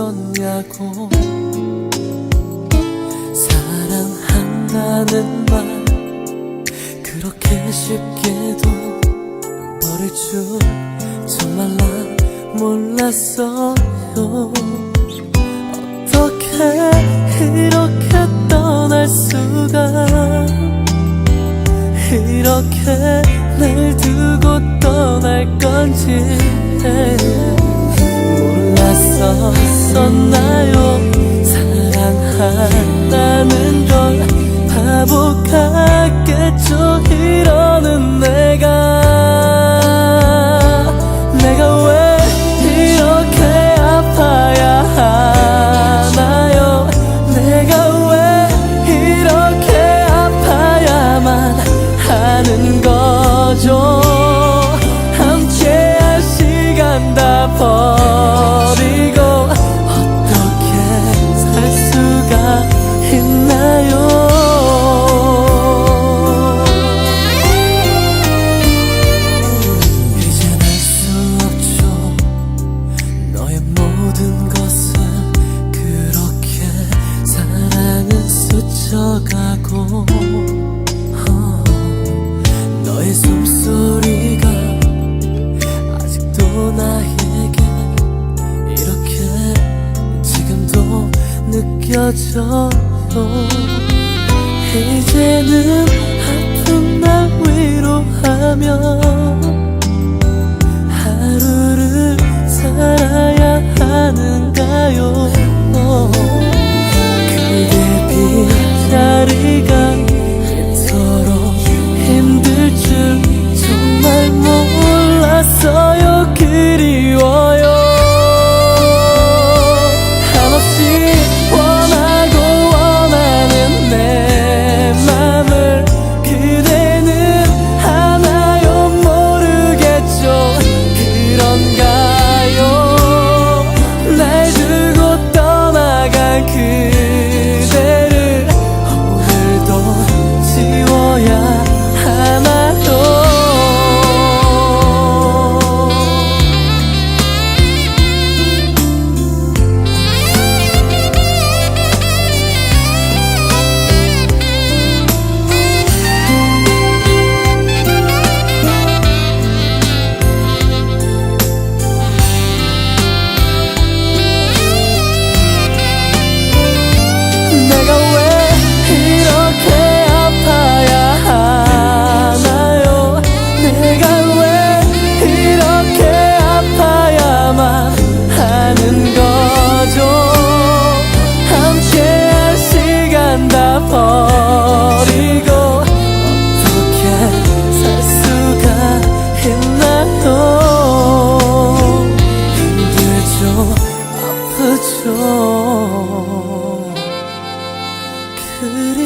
있었냐고. 사랑한다는 말 그렇게 쉽게도 버릴 줄 정말 난 몰랐어요. 어떻게 이렇게 떠날 수가? 이렇게 날 두고 떠날 건지. 나섰었나요. 사랑한다는 헤어져서 이제는 아픈 날 위로하면 버리고 어떻게 살 수가 있나요? 힘들죠 아프죠. 그리